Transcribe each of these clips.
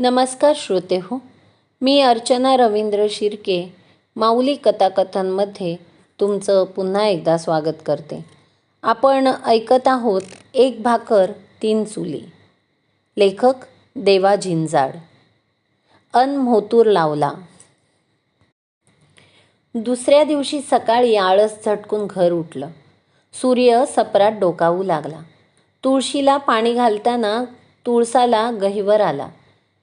नमस्कार श्रोते हो मी अर्चना रवींद्र शिर्के माऊली कथाकथनमध्ये तुमचं पुन्हा एकदा स्वागत करते. आपण ऐकत आहोत एक भाकर तीन चुली. लेखक देवा झिंजाड. अन मोतूर लावला. दुसऱ्या दिवशी सकाळी आळस झटकून घर उठलं. सूर्य सपरात डोकावू लागला. तुळशीला पाणी घालताना तुळसाला गहिवर आला.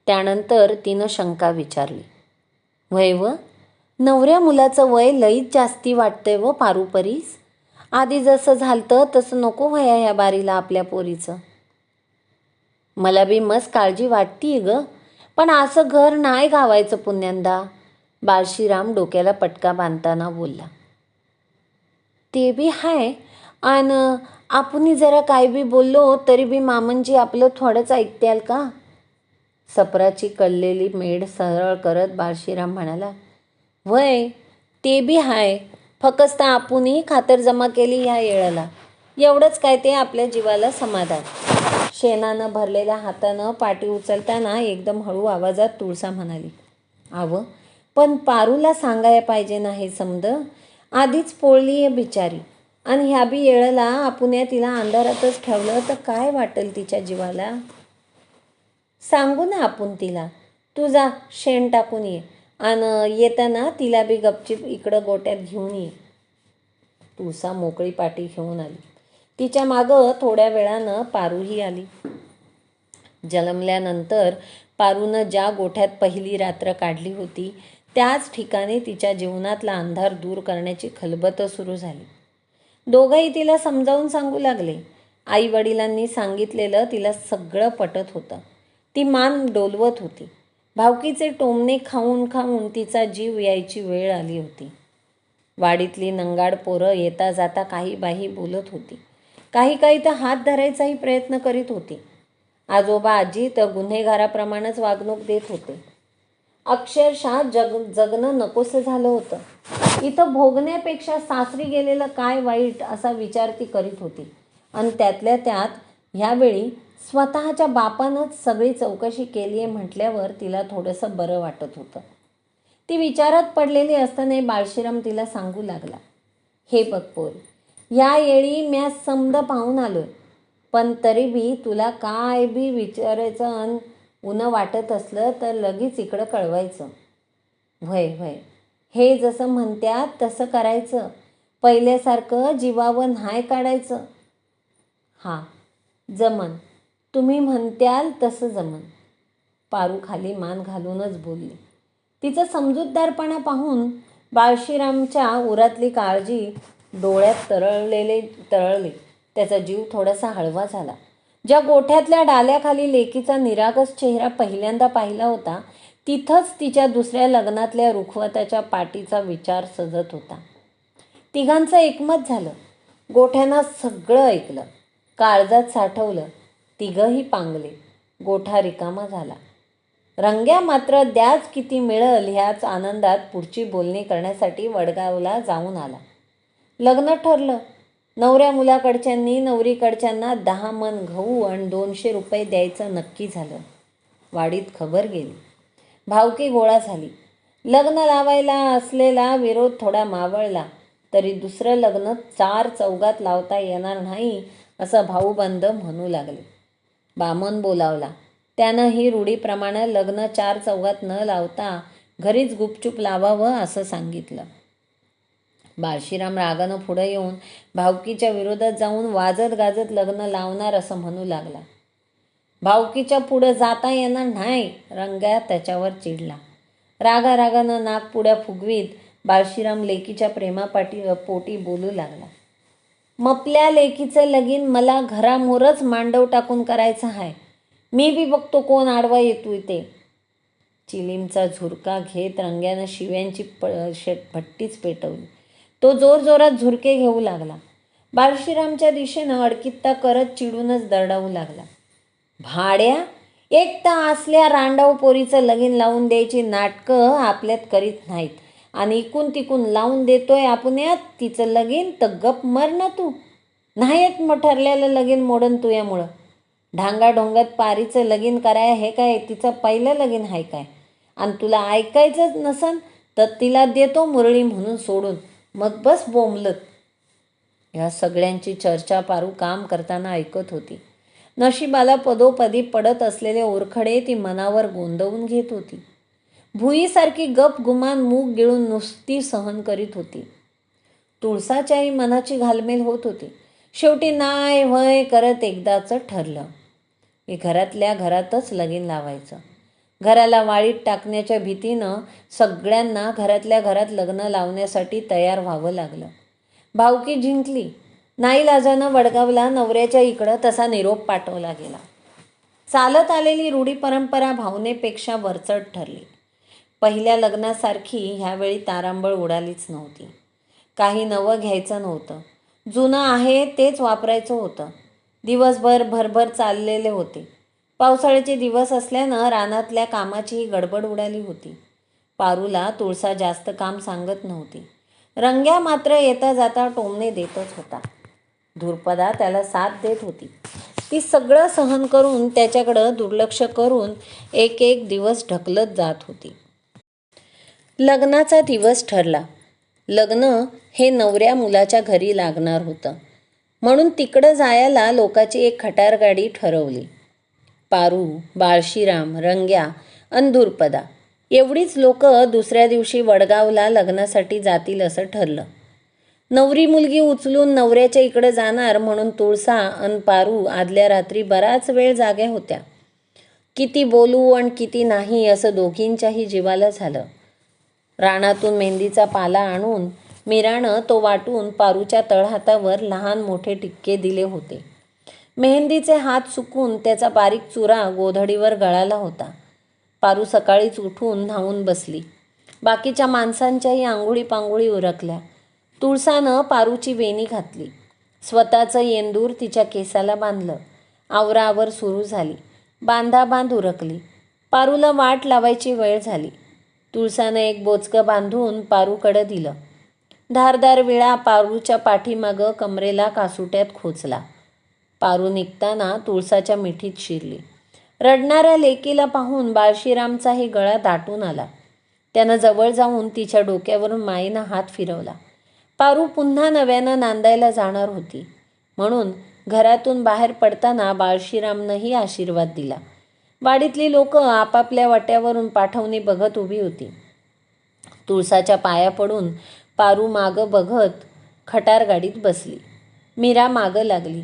त्यानंतर तिनं शंका विचारली. वय व नवऱ्या मुलाचं वय लईच जास्ती वाटतंय व पारूपरीस. आधी जसं झालतं तसं नको व्हया ह्या बारीला आपल्या पोरीचं. मला बी मस्त काळजी वाटती ग पण असं घर नाही गावायचं पुण्यांदा बाळशीराम डोक्याला पटका बांधताना बोलला. ते बी हाय आणि आपण जरा काय बी बोललो तरी बी मामनजी आपलं थोडंच ऐकत्याल का? सपराची कळलेली मेढ सरळ करत बाळशीराम म्हणाला वय ते बी हाय. फकस्त आपणही खातर जमा केली ह्या येळाला. एवढंच काय ते आपल्या जीवाला समाधान. शेणानं भरलेल्या हातानं पाठी उचलताना एकदम हळू आवाजात तुळसा म्हणाली आव पण पारूला सांगायला पाहिजे नाही समद. आधीच पोळली आहे बिचारी. आणि ह्या बी येळाला आपण या तिला अंधारातच ठेवलं तर काय वाटेल तिच्या जीवाला? सांगू ना आपण तिला. तू जा शेण टाकून ये. आणि येताना तिला बी गपचीप इकडं गोट्यात घेऊन ये. तुळसा मोकळी पाठी घेऊन आली. तिच्या मागं थोड्या वेळानं पारूही आली. जन्मल्यानंतर पारूनं ज्या गोठ्यात पहिली रात्र काढली होती त्याच ठिकाणी तिच्या जीवनातला अंधार दूर करण्याची खलबत सुरू झाली. दोघंही तिला समजावून सांगू लागले. आई वडिलांनी सांगितलेलं तिला सगळं पटत होतं. ती मान डोलवत होती. भावकीचे टोमणे खाऊन खाऊन तिचा जीव यायची वेळ आली होती. वाडीतली नंगाड पोरं येता जाता काही बाही बोलत होती. काही काही तर हात धरायचाही प्रयत्न करीत होती. आजोबा आजी तर गुन्हेगाराप्रमाणेच वागणूक देत होते. अक्षरशः जग जगणं नकोसं झालं होतं. इथं भोगण्यापेक्षा सासरी गेलेलं काय वाईट असा विचार ती करीत होती. आणि त्यातल्या त्यात ह्यावेळी स्वतःच्या बापानंच सगळी चौकशी केली आहे म्हटल्यावर तिला थोडंसं बरं वाटत होतं. ती विचारात पडलेली असताना बाळशीराम तिला सांगू लागला हे बघ पोर या येळी म्या समद पाहून आलो पण तरी बी तुला काय बी विचारायचं अन उनं वाटत असलं तर लगेच इकडं कळवायचं. व्हय व्हय हे जसं म्हणत्यात तसं करायचं पहिल्यासारखं जीवावर नाही काढायचं. हां जमन तुम्ही म्हणत्याल तसं जमन. पारू खाली मान घालूनच बोलली. तिचं समजूतदारपणा पाहून बाळशीरामच्या उरातली काळजी डोळ्यात तरळलेले तरळले. त्याचा जीव थोडासा हळवा झाला. ज्या गोठ्यातल्या डाल्याखाली लेकीचा निरागस चेहरा पहिल्यांदा पाहिला होता तिथंच तिच्या दुसऱ्या लग्नातल्या रुखवताच्या पाठीचा विचार सजत होता. तिघांचं एकमत झालं. गोठ्यानं सगळं ऐकलं. काळजात साठवलं. तिघंही पांगले. गोठा रिकामा झाला. रंग्या मात्र द्याच किती मिळल ह्याच आनंदात पुढची बोलणी करण्यासाठी वडगावला जाऊन आला. लग्न ठरलं. नवऱ्या मुलाकडच्यांनी नवरीकडच्यांना दहा मन गहू आणि दोनशे रुपये द्यायचं नक्की झालं. वाडीत खबर गेली. भावकी गोळा झाली. लग्न लावायला असलेला विरोध थोडा मावळला. तरी दुसरं लग्न चार चौगात लावता येणार नाही असं भाऊबंद म्हणू लागले. बामन बोलावला. त्यानं ही रूढीप्रमाणे लग्न चार चौघात न लावता घरीच गुपचूप लावावं असं सांगितलं. बाळशीराम रागानं पुढं येऊन भावकीच्या विरोधात जाऊन वाजत गाजत लग्न लावणार असं म्हणू लागला. भावकीच्या पुढं जाता येणार नाही रंग्या त्याच्यावर चिडला. रागा रागानं नाक पुढ्या फुगवीत बाळशीराम लेकीच्या प्रेमापाटी पोटी बोलू लागला. मपल्या लेकीचं लगीन मला घरामोरच मांडव टाकून करायचं आहे मी बी बघतो कोण आडवा येतोय ते चिलीमचा झुरका घेत रंग्यानं शिव्यांची प शेट भट्टीच पेटवली. तो जोरजोरात झुरके घेऊ लागला. बाळशीरामच्या दिशेनं अडकित्ता करत चिडूनच दरडावू लागला. भाड्या एक तर असल्या रांडाव पोरीचं लगीन लावून द्यायची नाटकं आपल्यात करीत नाहीत. आणि इकून तिकून लावून देतोय आपण यात. तिचं लगीन तर गप मर ना तू. नाहीत मग ठरलेलं लगीन मोडन तुयामुळं ढांगाढोंगात पारीचं लगीन कराय हे काय? तिचं पहिलं लगीन आहे काय? आणि तुला ऐकायचंच नसन तर तिला देतो मुरळी म्हणून सोडून. मग बस बोंबलत. या सगळ्यांची चर्चा पारू काम करताना ऐकत होती. नशिबाला पदोपदी पडत असलेले ओरखडे ती मनावर गोंदवून घेत होती. भुईसारखी गप गुमान मूग गिळून नुसती सहन करीत होती. तुळसाच्याही मनाची घालमेल होत होती. शेवटी नाय वय करत एकदाचं ठरलं. मी घरातल्या घरातच लगीन लावायचं. घराला वाळीत टाकण्याच्या भीतीनं सगळ्यांना घरातल्या घरात लग्न लावण्यासाठी तयार व्हावं लागलं. भावकी जिंकली. नाईलाजानं वडगावला नवऱ्याच्या इकडं तसा निरोप पाठवला गेला. चालत आलेली रूढी परंपरा भावनेपेक्षा वरचढ ठरली. पहिल्या लग्नासारखी ह्यावेळी तारांबळ उडालीच नव्हती. काही नवं घ्यायचं नव्हतं. जुनं आहे तेच वापरायचं होतं. दिवसभर भरभर चाललेले होते. पावसाळ्याचे दिवस असल्यानं रानातल्या कामाचीही गडबड उडाली होती. पारूला तुळसा जास्त काम सांगत नव्हती. रंग्या मात्र येता जाता टोमणे देतच होता. धुरपदा त्याला साथ देत होती. ती सगळं सहन करून त्याच्याकडं दुर्लक्ष करून एक एक दिवस ढकलत जात होती. लग्नाचा दिवस ठरला. लग्न हे नवऱ्या मुलाच्या घरी लागणार होतं. म्हणून तिकडं जायला लोकाची एक खटार गाडी ठरवली. पारू बाळशीराम रंग्या अंधुरपदा एवढीच लोक दुसऱ्या दिवशी वडगावला लग्नासाठी जातील असं ठरलं. नवरी मुलगी उचलून नवऱ्याच्या इकडे जाणार म्हणून तुळसा अन पारू आदल्या रात्री बराच वेळ जाग्या होत्या. किती बोलू आणि किती नाही असं दोघींच्याही जीवाला झालं. रानातून मेहंदीचा पाला आणून मीरानं तो वाटून पारूच्या तळहातावर लहान मोठे टिक्के दिले होते. मेहंदीचे हात सुकून त्याचा बारीक चुरा गोधडीवर गळाला होता. पारू सकाळीच उठून धावून बसली. बाकीच्या माणसांच्याही आंघोळी पांघोळी उरकल्या. तुळसानं पारूची वेणी घातली. स्वतःचं येंदूर तिच्या केसाला बांधलं. आवरावर सुरू झाली. बांधाबांध उरकली. पारूला वाट लावायची वेळ झाली. तुळसानं एक बोचकं बांधून पारूकडं दिलं. धारदार विळा पारूच्या पाठीमागं कमरेला कासुट्यात खोचला. पारू निघताना तुळसाच्या मिठीत शिरली. रडणाऱ्या लेकीला पाहून बाळशीरामचाही गळा दाटून आला. त्यानं जवळ जाऊन तिच्या डोक्यावरून माईनं हात फिरवला. पारू पुन्हा नव्यानं नांदायला जाणार होती. म्हणून घरातून बाहेर पडताना बाळशीरामनंही आशीर्वाद दिला. वाडीतली लोक आपापल्या वाट्यावरून पाठवणी बघत उभी होती. तुळसाच्या पाया पडून पारू मागं बघत खटार गाडीत बसली. मीरा मागं लागली.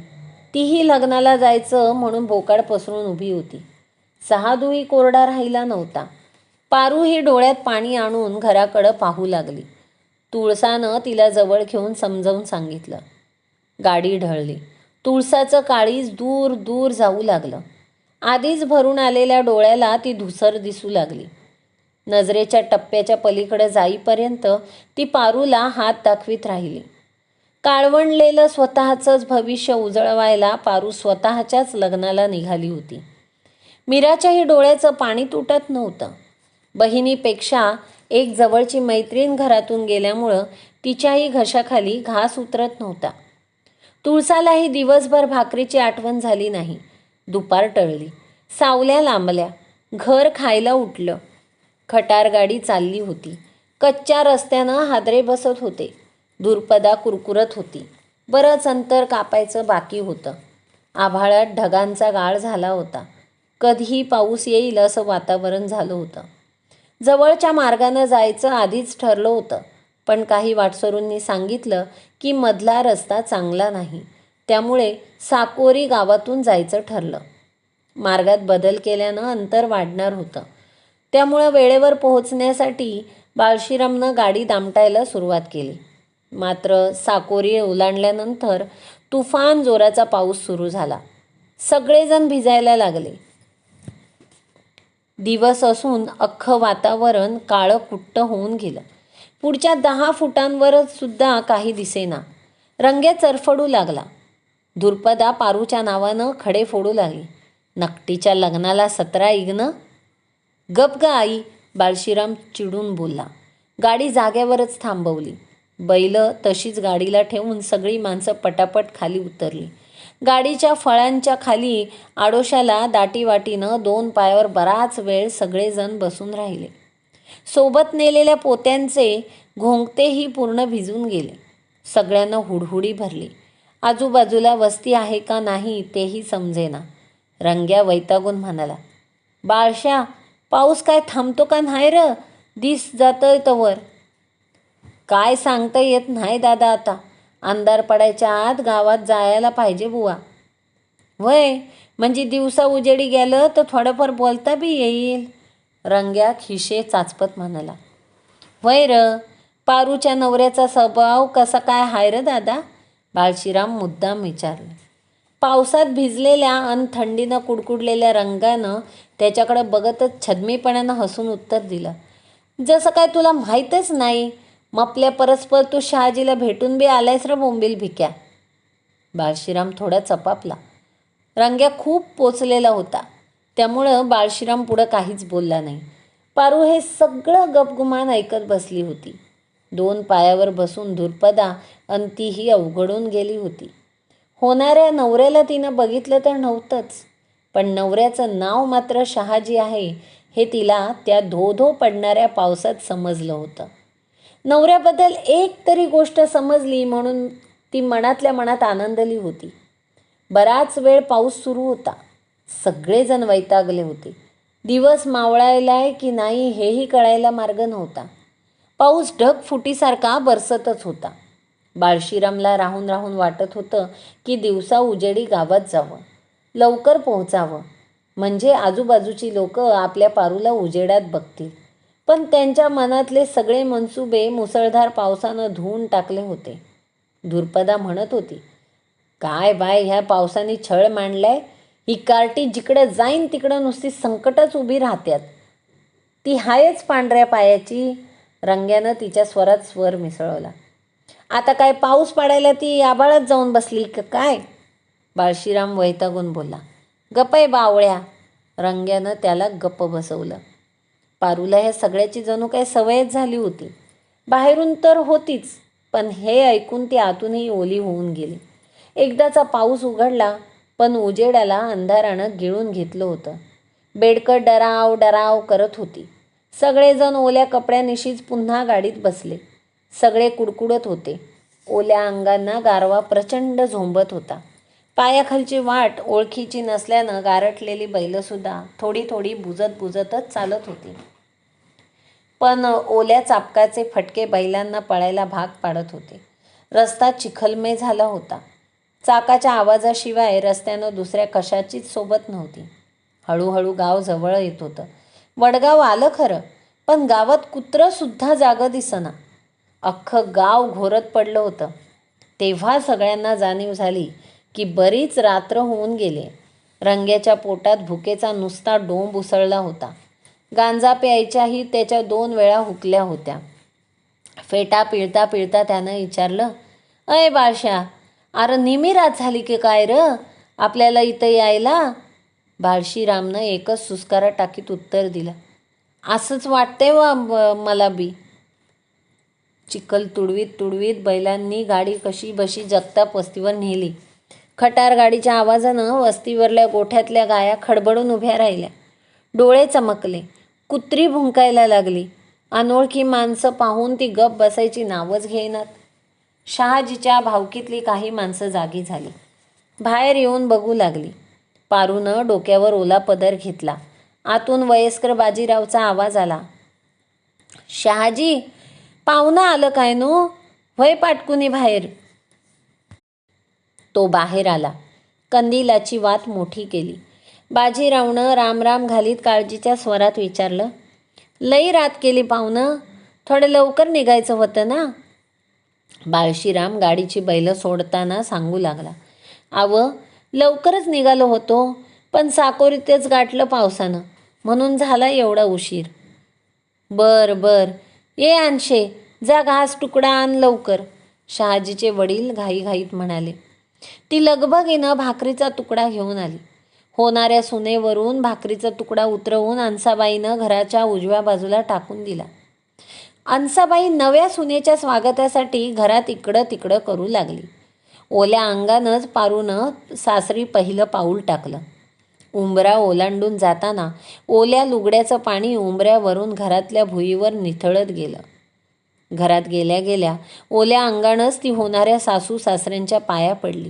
तीही लग्नाला जायचं म्हणून बोकाड पसरून उभी होती. सहा दुई कोरडा राहिला नव्हता. पारू ही डोळ्यात पाणी आणून घराकडं पाहू लागली. तुळसानं तिला जवळ घेऊन समजावून सांगितलं. गाडी ढळली. तुळसाचं काळीज दूर दूर जाऊ लागलं. आधीच भरून आलेल्या डोळ्याला ती धुसर दिसू लागली. नजरेच्या टप्प्याच्या पलीकडे जाईपर्यंत ती पारूला हात दाखवीत राहिली. काळवणलेलं स्वतःचंच भविष्य उजळवायला पारू स्वतःच्याच लग्नाला निघाली होती. मीराच्याही डोळ्याचं पाणी तुटत नव्हतं. बहिणीपेक्षा एक जवळची मैत्रीण घरातून गेल्यामुळं तिच्याही घशाखाली घास उतरत नव्हता. तुळसालाही दिवसभर भाकरीची आठवण झाली नाही. दुपार टळली. सावल्या लांबल्या. घर खायला उठलं. खटार गाडी चालली होती. कच्च्या रस्त्यानं हादरे बसत होते. दुर्पदा कुरकुरत होती. बरंच अंतर कापायचं बाकी होतं. आभाळात ढगांचा गाळ झाला होता. कधीही पाऊस येईल असं वातावरण झालं होतं. जवळच्या मार्गानं जायचं आधीच ठरलं होतं. पण काही वाटसरूंनी सांगितलं की मधला रस्ता चांगला नाही. त्यामुळे साकोरी गावातून जायचं ठरलं. मार्गात बदल केल्यानं अंतर वाढणार होतं. त्यामुळं वेळेवर पोहोचण्यासाठी बाळशीरामनं गाडी दामटायला सुरुवात केली. मात्र साकोरी ओलांडल्यानंतर तुफान जोराचा पाऊस सुरू झाला. सगळेजण भिजायला लागले. दिवस असून अख्खं वातावरण काळं कुट्ट होऊन गेलं. पुढच्या दहा फुटांवरच सुद्धा काही दिसेना. रंग्या चरफडू लागला. दुर्पदा पारूच्या नावानं खडे फोडू लागली. नकटीच्या लग्नाला सतरा इग्न. गप ग आई बाळशीराम चिडून बोलला. गाडी जाग्यावरच थांबवली. बैल तशीच गाडीला ठेवून सगळी माणसं पटापट खाली उतरली. गाडीच्या फळांच्या खाली आडोशाला दाटीवाटीनं दोन पायावर बराच वेळ सगळेजण बसून राहिले. सोबत नेलेल्या पोत्यांचे घोंगतेही पूर्ण भिजून गेले. सगळ्यांना हुडहुडी भरली. आजूबाजूला वस्ती आहे का नाही तेही समजेना. रंग्या वैतागून म्हणाला बाळशा पाऊस काय थांबतो का नाही र? दिस जातंय तवर. काय सांगता येत नाही दादा आता. अंधार पडायच्या आत गावात जायला पाहिजे बुवा. वय म्हणजे दिवसा उजेडी गेलं तर थोडंफार बोलता बी येईल. रंग्या खिशे चाचपत म्हणाला वय र पारूच्या नवऱ्याचा स्वभाव कसा काय हाय र दादा? बाळशीराम मुद्दाम विचारलं. पावसात भिजलेल्या अन थंडीनं कुडकुडलेल्या रंगानं त्याच्याकडे बघतच छदमीपणानं हसून उत्तर दिलं. जसं काय तुला माहीतच नाही मपल्या परस्पर तू शहाजीला भेटून बी आलायस र बोंबील भिक्या. बाळशीराम थोडा चपापला. रंग्या खूप पोचलेला होता. त्यामुळं बाळशीराम पुढं काहीच बोलला नाही. पारू हे सगळं गपगुमान ऐकत बसली होती. दोन पायावर बसून धुरपदा अन तीही अवघडून गेली होती. होणाऱ्या नवऱ्याला तिनं बघितलं तर नव्हतंच पण नवऱ्याचं नाव मात्र शहाजी आहे हे तिला त्या धो धो पडणाऱ्या पावसात समजलं होतं. नवऱ्याबद्दल एक तरी गोष्ट समजली म्हणून ती मनातल्या मनात आनंदली होती. बराच वेळ पाऊस सुरू होता. सगळेजण वैतागले होते. दिवस मावळायलाय की नाही हेही कळायला मार्ग नव्हता. पाऊस ढग फुटीसारखा बरसतच होता. बाळशीरामला राहून राहून वाटत होतं की दिवसा उजेडी गावात जावं लवकर पोहोचावं. म्हणजे आजूबाजूची लोक आपल्या पारूला उजेडात बघतील. पण त्यांच्या मनातले सगळे मनसुबे मुसळधार पावसानं धुवून टाकले होते. धुरपदा म्हणत होती काय बाय ह्या पावसाने छळ मांडलाय? ही कार्टी जिकडं जाईन तिकडं नुसती संकटच उभी राहत्यात. ती हायच पांढऱ्या पायाची रंग्यानं तिच्या स्वरात स्वर मिसळवला. आता काय पाऊस पडायला ती आबाळात जाऊन बसली का काय? बाळशीराम वैतागून बोलला. गप्पय बावळ्या. रंग्यानं त्याला गप्प बसवलं. पारूला ह्या सगळ्याची जणू काय सवयच झाली होती. बाहेरून तर होतीच पण हे ऐकून ती आतूनही ओली होऊन गेली. एकदाचा पाऊस उघडला पण उजेडाला अंधारानं गिळून घेतलं होतं. बेडकं डराव डराव करत होती. सगळेजण ओल्या कपड्यानिशीच पुन्हा गाडीत बसले. सगळे कुडकुडत होते. ओल्या अंगांना गारवा प्रचंड झोंबत होता. पायाखालची वाट ओळखीची नसल्यानं गारटलेली बैलंसुद्धा थोडी थोडी बुजत बुजतच चालत होती. पण ओल्या चापकाचे फटके बैलांना पळायला भाग पाडत होते. रस्ता चिखलमय झाला होता. चाकाच्या आवाजाशिवाय रस्त्यानं दुसऱ्या कशाचीच सोबत नव्हती. हळूहळू गाव जवळ येत होतं. वडगाव आलं खरं पण गावात कुत्रंसुद्धा जागं दिसना. अख्खं गाव घोरत पडलं होतं. तेव्हा सगळ्यांना जाणीव झाली की बरीच रात्र होऊन गेले. रंग्याच्या पोटात भुकेचा नुसता डोंब उसळला होता. गांजा प्यायच्याही त्याच्या दोन वेळा हुकल्या होत्या. फेटा पिळता पिळता त्यानं विचारलं अय बाळशा अरे निमिरात झाली की काय र? आपल्याला इथं यायला बाळशीरामनं एकच सुस्कारा टाकीत उत्तर दिलं. असंच वाटतंय वा मला बी. चिखल तुडवीत तुडवीत बैलांनी गाडी कशी बशी जगताप वस्तीवर नेली. खटार गाडीच्या आवाजानं वस्तीवरल्या गोठ्यातल्या गाया खडबडून उभ्या राहिल्या. डोळे चमकले. कुत्री भुंकायला लागली. अनोळखी माणसं पाहून ती गप बसायची नावच घेईनात. शहाजीच्या भावकीतली काही माणसं जागी झाली. बाहेर येऊन बघू लागली. पारूनं डोक्यावर ओला पदर घेतला. आतून वयस्कर बाजीरावचा आवाज आला. शहाजी पाहुणं आलं काय नो? वय पाटकुनी बाहेर? तो बाहेर आला. कंदिलाची वात मोठी केली. बाजीरावनं रामराम घालीत काळजीच्या स्वरात विचारलं लई रात केली पाहुणं? थोडं लवकर निघायचं होतं ना? बाळशीराम गाडीची बैलं सोडताना सांगू लागला. आवं लवकरच निघालो होतो पण साकोरीतेच गाठलं पावसानं. म्हणून झाला एवढा उशीर. बर बर. ये आणशे जा घास तुकडा आण लवकर. शहाजीचे वडील घाईघाईत म्हणाले. ती लगबगीनं भाकरीचा तुकडा घेऊन आली. होणाऱ्या सुनेवरून भाकरीचा तुकडा उतरवून अन्साबाईनं घराच्या उजव्या बाजूला टाकून दिला. अन्साबाई नव्या सुनेच्या स्वागतासाठी घरात इकडं तिकडं करू लागली. ओल्या अंगानंच पारूनं सासरी पहिलं पाऊल टाकलं. उंबरा ओलांडून जाताना ओल्या लुगड्याचं पाणी उंबऱ्यावरून घरातल्या भुईवर निथळत गेलं. घरात गेल्या गेल्या ओल्या अंगानंच ती होणाऱ्या सासू सासऱ्यांच्या पाया पडली.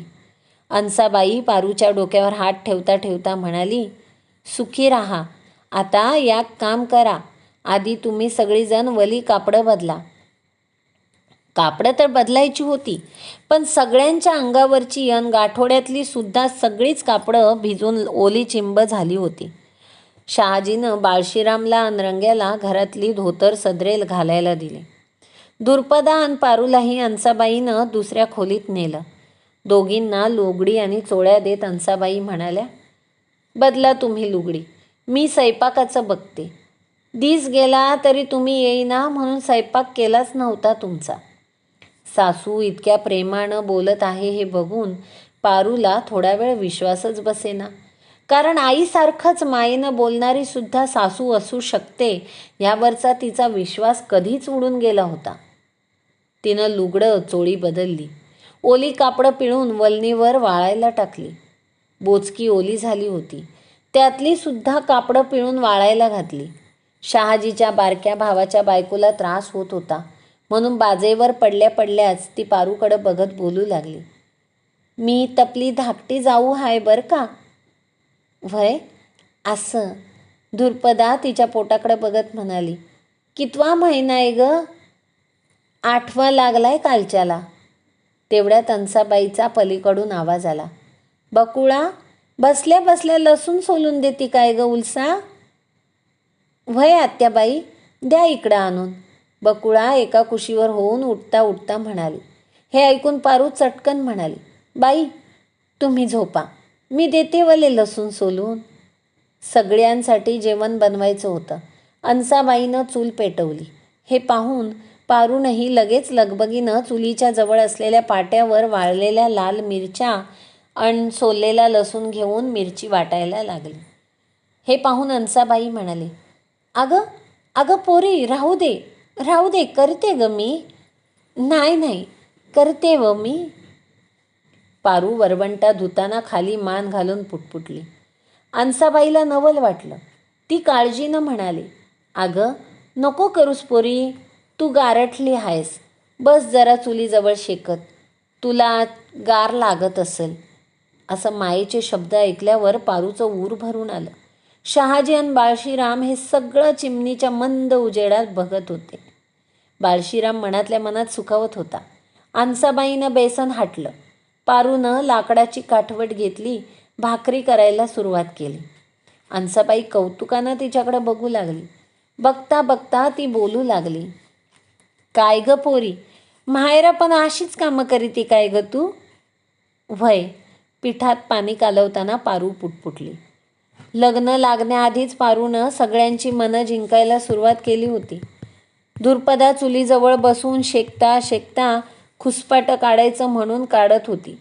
अंसाबाई पारूच्या डोक्यावर हात ठेवता ठेवता म्हणाली सुखी राहा. आता या काम करा. आधी तुम्ही सगळीजण वली कापडं बदला. कापडं तर बदलायची होती पण सगळ्यांच्या अंगावरची अन गाठोड्यातली सुद्धा सगळीच कापडं भिजून ओली चिंब झाली होती. शहाजीनं बाळशीरामला अन रंग्याला घरातली धोतर सदरेल घालायला दिले. दुर्पदा अन पारूलाही अंसाबाईनं दुसऱ्या खोलीत नेलं. दोघींना लुगडी आणि चोळ्या देत अंसाबाई म्हणाल्या बदला तुम्ही लुगडी मी स्वयंपाकाचं बघते. दिस गेला तरी तुम्ही येईना म्हणून स्वयंपाक केलाच नव्हता तुमचा. सासू इतक्या प्रेमानं बोलत आहे हे बघून पारूला थोडा वेळ विश्वासच बसेना. कारण आईसारखंच मायेनं बोलणारी सुद्धा सासू असू शकते यावरचा तिचा विश्वास कधीच उडून गेला होता. तिनं लुगडं चोळी बदलली. ओली कापडं पिळून वलनीवर वाळायला टाकली. बोचकी ओली झाली होती. त्यातली सुद्धा कापडं पिळून वाळायला घातली. शहाजीच्या बारक्या भावाच्या बायकोला त्रास होत होता. म्हणून बाजेवर पडल्या पडल्याच ती पारूकडं बघत बोलू लागली. मी तपली धाकटी जाऊ हाय बरं का? व्हय? असं. धुरपदा तिच्या पोटाकडे बघत म्हणाली. कितवा महिना आहे ग? आठवा लागलाय कालच्याला. तेवढ्या तनसाबाईचा पलीकडून आवाज आला. बकुळा बसल्या बसल्या लसूण सोलून देती काय ग उलसा? व्हय आत्याबाई द्या इकडं आणून. बकुळा एका कुशीवर होऊन उठता उठता म्हणाली हे ऐकून पारू चटकन म्हणाली बाई तुम्ही झोपा मी देते वले लसूण सोलून. सगळ्यांसाठी जेवण बनवायचं होतं. अंसाबाईनं चूल पेटवली. हे पाहून पारूनही लगेच लगबगीनं चुलीच्या जवळ असलेल्या पाट्यावर वाळलेल्या लाल मिरच्या अण सोललेला लसूण घेऊन मिरची वाटायला लागली. हे पाहून अंसाबाई म्हणाले अगं अगं पोरी राहू दे. राहू दे करते ग मी. नाही नाही करते व मी. पारू वरवंटा धुताना खाली मान घालून पुटपुटली. अंसाबाईला नवल वाटलं. ती काळजीनं म्हणाली अगं नको करूस पोरी. तू गारठली आहेस बस जरा चुलीजवळ शेकत. तुला गार लागत असेल. असं मायेचे शब्द ऐकल्यावर पारूचं ऊर भरून आलं. शहाजी आणि बाळशीराम हे सगळं चिमणीच्या मंद उजेडात बघत होते. बाळशीराम मनातल्या मनात सुखावत होता. आनसाबाईनं बेसन हाटलं. पारूनं लाकडाची काठवट घेतली भाकरी करायला सुरुवात केली. आनसाबाई कौतुकानं तिच्याकडे बघू लागली. बघता बघता ती बोलू लागली. काय ग पोरी माहेरा पण अशीच कामं करीती काय ग तू? व्हय. पिठात पाणी कालवताना पारू पुटपुटली. लग्न लागण्याआधीच पारूनं सगळ्यांची मनं जिंकायला सुरुवात केली होती. दुर्पदा चुलीजवळ बसून शेकता शेकता खुसपाटं काढायचं म्हणून काढत होती.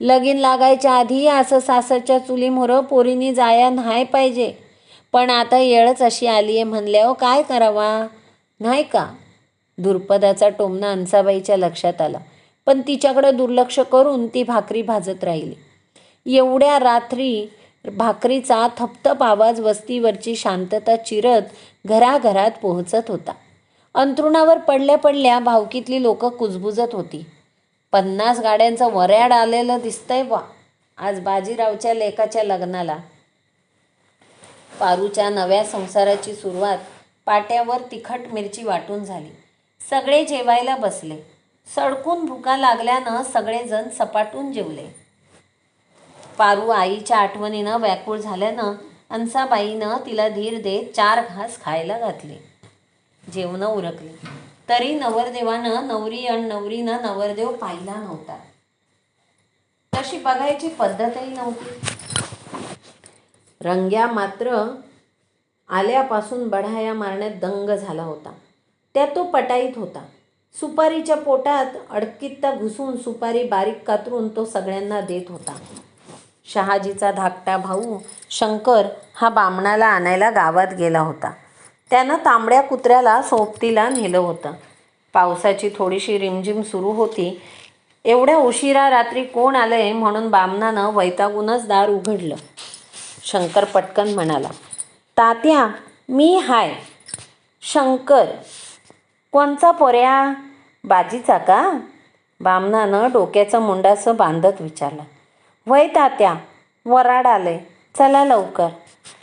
लगीन लागायच्या आधी असं सासरच्या चुलीमोरं पोरीनी जाया नाही पाहिजे. पण आता येळच अशी आली आहे म्हणल्यावर काय करावा? नाही का? दुर्पदाचा टोमणा अंसाबाईच्या लक्षात आला. पण तिच्याकडं दुर्लक्ष करून ती भाकरी भाजत राहिली. एवढ्या रात्री भाकरीचा थपथप आवाज वस्तीवरची शांतता चिरत घराघरात पोहोचत होता. अंथरुणावर पडल्या पडल्या भावकीतली लोकं कुजबुजत होती. पन्नास गाड्यांचं वऱ्याड आलेलं दिसतंय वा आज बाजीरावच्या लेकाच्या लग्नाला. पारूच्या नव्या संसाराची सुरुवात. पाट्यावर तिखट मिरची वाटून झाली. सगळे जेवायला बसले. सडकून भुका लागल्यानं सगळेजण सपाटून जेवले. पारू आईच्या आठवणीनं व्याकुळ झाल्यानं अंसाबाईनं तिला धीर देत चार घास खायला घातले. जेवणं उरकली. तरी नवरदेवानं नवरी आणि नवरीनं नवरदेव पाहिला नव्हता. तशी बघायची पद्धतही नव्हती. रंग्या मात्र आल्यापासून बढाया मारण्यात दंग झाला होता. त्यात तो पटाईत होता. सुपारीच्या पोटात अडकित्ता घुसून सुपारी बारीक कातरून तो सगळ्यांना देत होता. शहाजीचा धाकटा भाऊ शंकर हा बामणाला आणायला गावात गेला होता. त्यानं तांबड्या कुत्र्याला सोबतीला नेलं होतं. पावसाची थोडीशी रिमझिम सुरू होती. एवढ्या उशिरा रात्री कोण आलंय म्हणून बामणानं वैतागूनच दार उघडलं. शंकर पटकन म्हणाला तात्या मी हाय. शंकर कोणचा पोऱ्या बाजीचा का? बामणानं डोक्याचं मुंडासं बांधत विचारलं वय तात्या वराड आलंय. चला लवकर.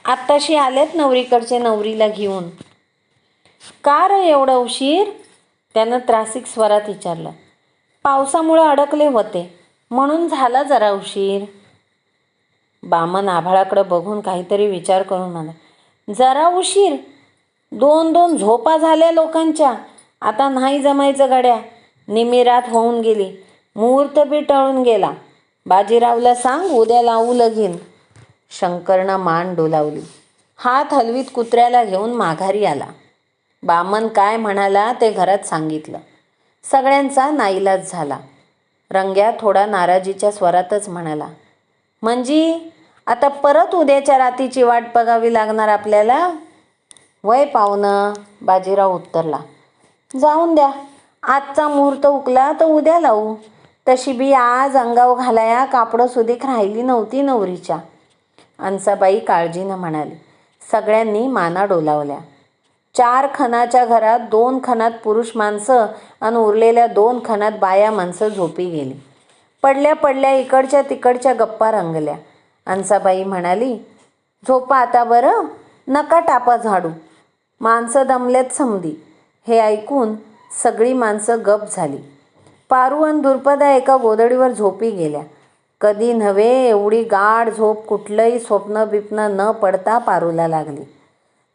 आत्ताशी आलेत नवरीकडचे नवरीला घेऊन. का रे एवढं उशीर? त्यानं त्रासिक स्वरात विचारलं. पावसामुळे अडकले होते. म्हणून झाला जरा उशीर. बामन आभाळाकडं बघून काहीतरी विचार करून म्हणा जरा उशीर? दोन दोन झोपा झाल्या लोकांच्या. आता नाही जमायचं गड्या. निमिरात होऊन गेली. मुहूर्त बी टळून गेला. बाजीरावला सांग उद्या लावू लगीन. शंकरनं मान डोलावली. हात हलवीत कुत्र्याला घेऊन माघारी आला. बामन काय म्हणाला ते घरात सांगितलं. सगळ्यांचा नाईलाज झाला. रंग्या थोडा नाराजीच्या स्वरातच म्हणाला म्हणजे आता परत उद्याच्या रातीची वाट बघावी लागणार आपल्याला? वय पाहुणं बाजीराव उत्तरला. जाऊन द्या. आजचा मुहूर्त उकला तर उद्या लावू. तशी बी आज अंगाव घालाया कापडं सुधीक राहिली नव्हती नवरीच्या. अंसाबाई काळजीनं म्हणाली. सगळ्यांनी माना डोलावल्या. चार खणाच्या घरात दोन खणात पुरुष माणसं आणि उरलेल्या दोन खणात बाया माणसं झोपी गेली. पडल्या पडल्या इकडच्या तिकडच्या गप्पा रंगल्या. अंसाबाई म्हणाली झोपा आता बरं? नका टापा झाडू. माणसं दमलेत समधी हे ऐकून सगळी माणसं गप झाली. पारू आणि दुर्पदा एका गोदडीवर झोपी गेल्या. कधी नव्हे एवढी गाढ झोप कुठलंही स्वप्न बिप्न न पडता पारूला लागली.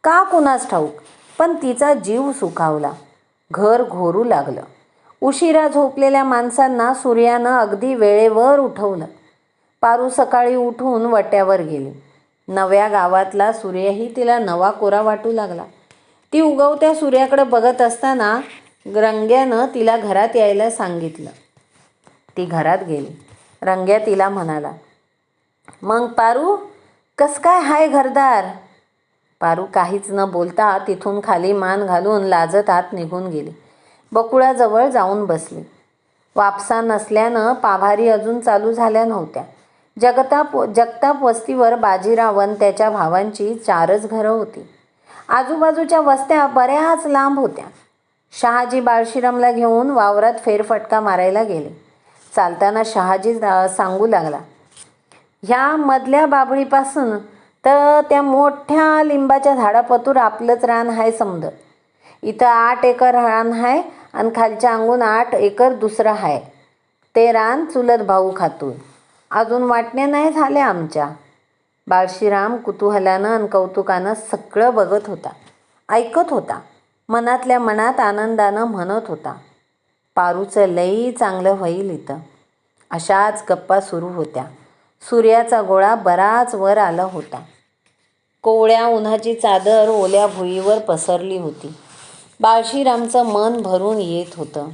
का कुणास ठाऊक पण तिचा जीव सुखावला. घर घोरू लागलं. उशिरा झोपलेल्या माणसांना सूर्यानं अगदी वेळेवर उठवलं. पारू सकाळी उठून वट्यावर गेली. नव्या गावातला सूर्यही तिला नवा कोरा वाटू लागला. ती उगवत्या सूर्याकडे बघत असताना रंग्यानं तिला घरात यायला सांगितलं. ती घरात गेली. रंग्या तिला म्हणाला मग पारू कस काय हाय घरदार? पारू काहीच न बोलता तिथून खाली मान घालून लाजत आत निघून गेली. बकुळाजवळ जाऊन बसली. वापसा नसल्यानं पाभारी अजून चालू झाल्या नव्हत्या. जगताप जगताप वस्तीवर बाजीरावन त्याच्या भावांची चारच घरं होती. आजूबाजूच्या वस्त्या बऱ्याच लांब होत्या. शहाजी बाळशिरमला घेऊन वावरात फेरफटका मारायला गेले. चालताना शहाजी सांगू लागला. ह्या मधल्या बाबळीपासून तर त्या मोठ्या लिंबाच्या झाडापतूर आपलंच रान आहे समज इथं आठ एकर रान आहे आणि खालच्या अंगून आठ एकर दुसरं आहे ते रान चुलत भाऊ खातून. अजून वाटण्या नाही झाल्या आमच्या. बाळशीराम कुतूहलानं आणि कौतुकानं सगळं बघत होता. ऐकत होता. मनातल्या मनात आनंदानं म्हणत होता. पारूचं लई चांगलं होईल इथं. अशाच गप्पा सुरू होत्या. सूर्याचा गोळा बराच वर आला होता. कोवळ्या उन्हाची चादर ओल्या भुईवर पसरली होती. बाळशीरामचं मन भरून येत होतं.